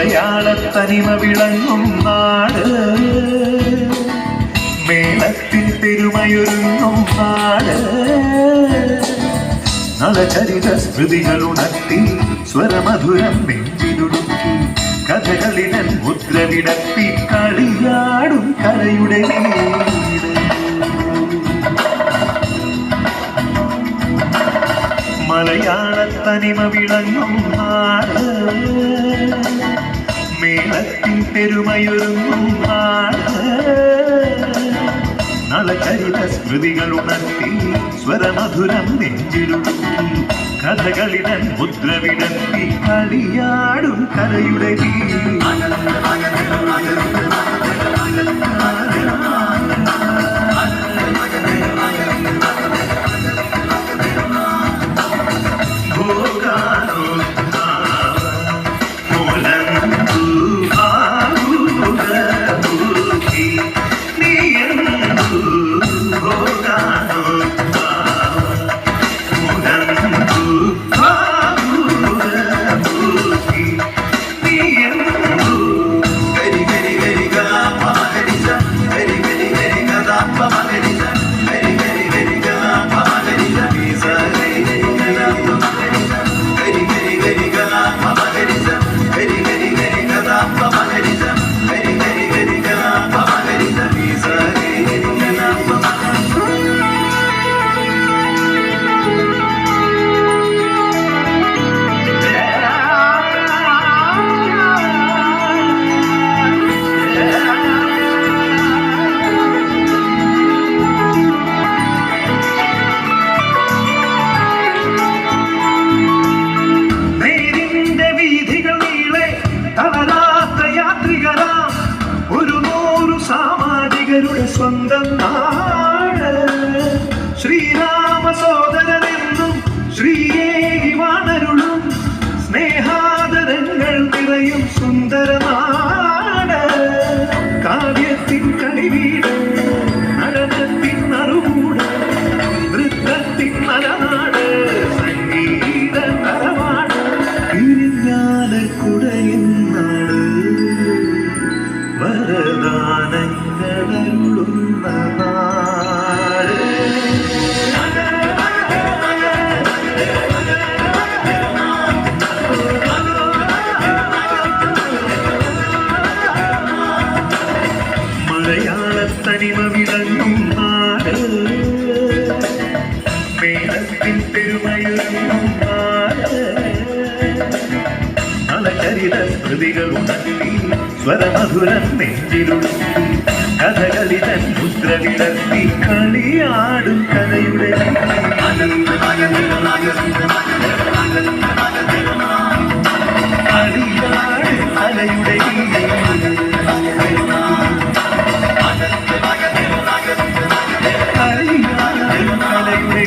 മലയാള തനിമ വിളങ്ങും നാട്. മേളത്തിൽ പെരുമയൊരുങ്ങും നാട്. നളചരിത സ്മൃതികളുണർത്തി സ്വരമധുരം നെഞ്ചിലുടുക്കി കഥകളിടൻ മുദ്രവിടത്തി കളിയാടും കലയുടെ മലയാളത്തനിമ മലയാള തനിമ വിളങ്ങും നാട്. മേളത്തിൽ പെരുമയൊരുങ്ങും നാട് നളചരിത സ്മൃതികൾ ഉണർത്തി സ്വരമധുരം നെഞ്ചിലുടുക്കി കഥകളിടൻ മുദ്രവിടത്തി കളിയാടും കലയുടെ அப்ப மகனே പിരിഞ്ഞാല കുടയുന്നാട് വരദാനങ്ങളരുളുന്ന നാട് മലയാള തനിമ വിളങ്ങും നാട് മേളത്തിൽ ചില സ്മൃതികളുടങ്ങി സ്വരമധുരം നെഞ്ചിലുടുക്കി കഥകളി തൻ മുദ്ര വിടർത്തി കളിയാടും കഥയുടെ കളിയാട് കലയുടെ കളിയാട് കലയുടെ